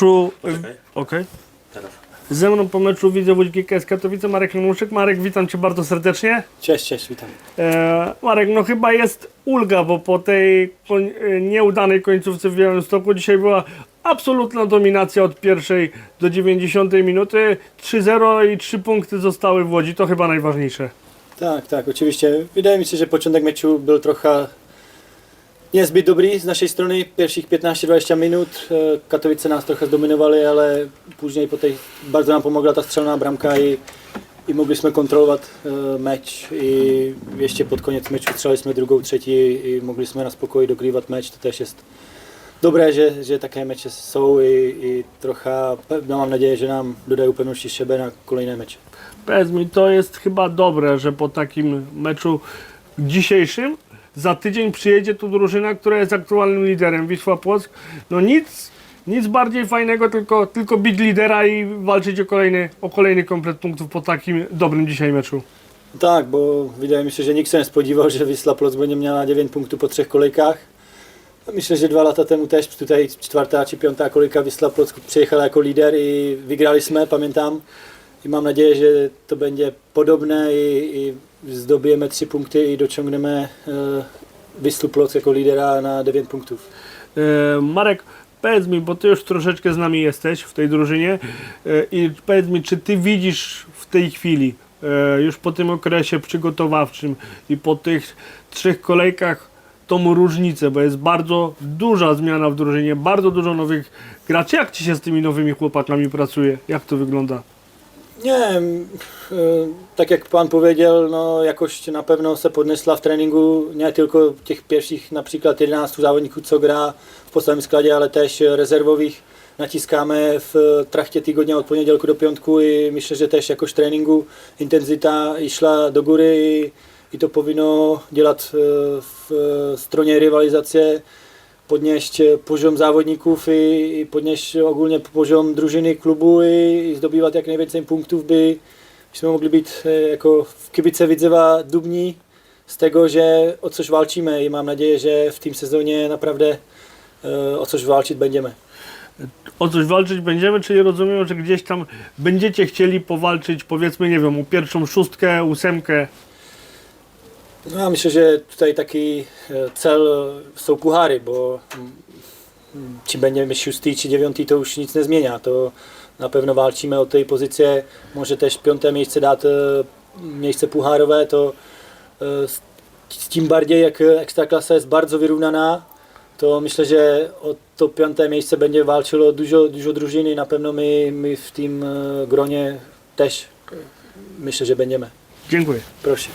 meczu... Okej. Teraz. Ze mną po meczu widzę Łódź GKS Katowice, Marek Januszek. Marek, witam Cię bardzo serdecznie. Cześć, cześć, witam. E, Marek, no chyba jest ulga, bo po tej koń, e, nieudanej końcówce w Białymstoku dzisiaj była absolutna dominacja od pierwszej do 90 minuty. 3-0 i 3 punkty zostały w Łodzi, to chyba najważniejsze. Tak, tak, oczywiście. Wydaje mi się, że początek meczu był trochę niezbyt dobry z naszej strony. Pierwszych 15-20 minut e, Katowice nas trochę zdominowali, ale później po tej bardzo nam pomogła ta strzelna bramka i, i mogliśmy kontrolować e, mecz i jeszcze pod koniec meczu strzeliliśmy drugą, trzeci i mogliśmy na spokojnie dogrywać mecz. To też jest dobre, że, że takie mecze są i, i trochę no, nadzieję, że nam dodają pewności siebie na kolejne mecze. Powiedz mi, to jest chyba dobre, że po takim meczu dzisiejszym za tydzień przyjedzie tu drużyna, która jest aktualnym liderem, Wisła Płock. No nic, nic bardziej fajnego, tylko, tylko bić lidera i walczyć o kolejny, o kolejny komplet punktów po takim dobrym dzisiaj meczu. Tak, bo wydaje mi się, że nikt się nie spodziewał, że Wisla Ploc będzie miała 9 punktów po trzech kolejkach. Myślę, że dwa lata temu też tutaj czwarta czy piąta kolejka Wisla Plock przyjechała jako lider i wygraliśmy, pamiętam. I mam nadzieję, że to będzie podobne i, i zdobijemy trzy punkty i dociągniemy e, Wislu Ploc jako lidera na 9 punktów. E, Marek, powiedz mi, bo ty już troszeczkę z nami jesteś w tej drużynie e, i powiedz mi, czy ty widzisz w tej chwili, już po tym okresie przygotowawczym i po tych trzech kolejkach tą różnicę, bo jest bardzo duża zmiana w drużynie, bardzo dużo nowych graczy. Jak ci się z tymi nowymi chłopakami pracuje? Jak to wygląda? Nie, m, e, tak jak Pan powiedział, no jakoś na pewno se podniosła w treningu, nie tylko tych pierwszych na przykład 11 zawodników, co gra w podstawowym składzie, ale też rezerwowych naciskamy w trakcie tygodnia od poniedziałku do piątku. I myślę, że też jakoś treningu intensyta szła do góry. I, i to powinno działać e, w e, stronie rywalizacji podnieść e, poziom zawodników i, podnieść ogólnie poziom drużyny, klubu i, i zdobywać jak najwięcej punktów, by byśmy mogli być e, jako kibice Widzewa dumni z tego, że o coś walczymy i mam nadzieję, że w tym sezonie naprawdę e, o coś walczyć będziemy. O coś walczyć będziemy, czyli rozumiem, że gdzieś tam będziecie chcieli powalczyć, powiedzmy, nie wiem, o pierwszą szóstkę, ósemkę. No, ja myślę, że tutaj taki e, cel są puchary, bo czy będziemy szósty czy dziewiąty, to już nic nie zmienia. To na pewno walczymy o tej pozycji. Może też piąte miejsce dać, e, miejsce pucharowe, to e, s- tym bardziej jak Ekstraklasa jest bardzo wyrównana, to myślę, że o to piąte miejsce będzie walczyło dużo, dużo drużyn i na pewno my, my w tym e, gronie też e, myślę, że będziemy. Dziękuję. Proszę.